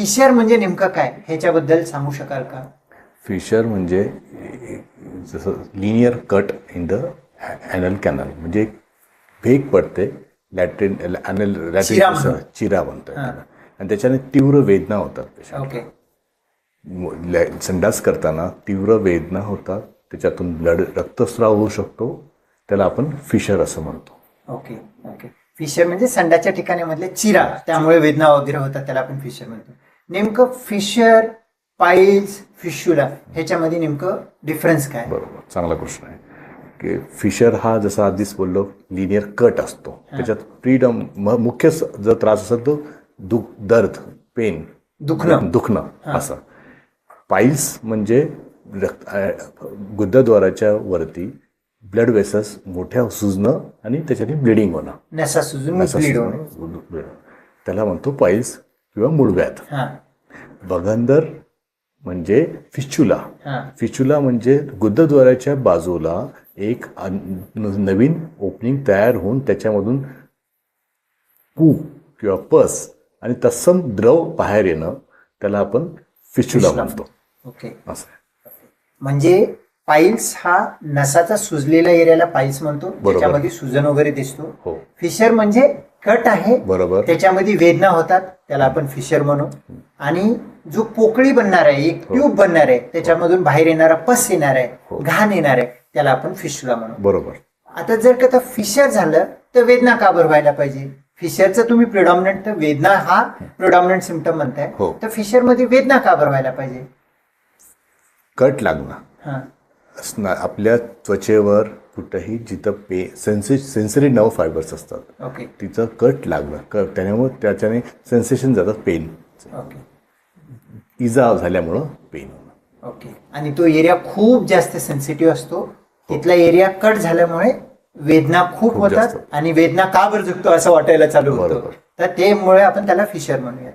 Fissure म्हणजे नेमकं काय? ह्याच्याबद्दल सांगू शकाल का? फिशर म्हणजे जसं linear cut in the anal canal म्हणजे एक भेग पडते लॅट्रिन ॲनल चिरा लॅट्रिन. चिरा त्याला. आणि त्याच्याने तीव्र वेदना होतात संडास करताना तीव्र वेदना होतात त्याच्यातून ब्लड रक्तस्राव होऊ शकतो त्याला आपण फिशर असं म्हणतो. Okay okay. फिशर म्हणजे संडाच्या ठिकाणी मधले चिरा त्यामुळे वेदना वगैरे होतात त्याला आपण फिशर म्हणतो. नेमकं फिशर पाईल्स फिशुला ह्याच्यामध्ये नेमकं डिफरन्स काय? बरोबर. चांगला प्रश्न आहे. की फिशर हा जसा आधीच बोललो लिनियर कट असतो. त्याच्यात फ्रीडम मुख्य जर त्रास असेल तो दुख दर्द पेन दुखणं. दुखणं असं. पाईल्स म्हणजे रक्त गुद्धद्वाराच्या वरती ब्लड वेसस मोठ्या सुजणं आणि त्याच्याने ब्लिडिंग होणं. त्याला म्हणतो पाईल्स किंवा मूळव्याध. हा. बगंदर म्हणजे फिच्युला. हा. फिच्युला म्हणजे गुद्धद्वाराच्या बाजूला एक नवीन ओपनिंग तयार होऊन त्याच्यामधून पू किंवा पस आणि तत्सम द्रव बाहेर येणं त्याला आपण फिस्चुला. म्हणतो. ओके. असं. म्हणजे पाईल्स हा नसाचा सुजलेल्या एरियाला पाईल्स म्हणतो. त्याच्यामध्ये सुजन वगैरे दिसतो. हो. फिशर म्हणजे कट आहे. बरोबर. त्याच्यामध्ये वेदना होतात. त्याला आपण फिशर म्हणू. आणि जो पोकळी बनणार आहे एक ट्यूब बनणार आहे त्याच्यामधून बाहेर येणारा पस येणार आहे हो. घाण येणार आहे त्याला आपण फिशुला म्हणू. बरोबर. आता जर का फिशर झालं तर वेदना का बरं व्हायला पाहिजे? फिशरचं तुम्ही प्रिडॉमिनंट तर वेदना हा प्रिडॉमिनंट सिमटम म्हणताय. हो. तर फिशरमध्ये वेदना का बरं व्हायला पाहिजे? कट लागणं हा. आपल्या त्वचेवर कुठंही जिथं पे सेन्सि सेन्सरी नर्व फायबर्स असतात ओके. तिचं कट लागणं क त्याच्यामुळे त्याच्याने सेन्सेशन जातं पेन ओके. इजा झाल्यामुळं पेन होणं. ओके. आणि तो एरिया खूप जास्त सेन्सिटिव्ह असतो. तिथला एरिया कट झाल्यामुळे वेदना खूप होतात. आणि वेदना का बरं झुकतो असं वाटायला चालू होतं. तर त्यामुळे आपण त्याला फिशर म्हणूयात.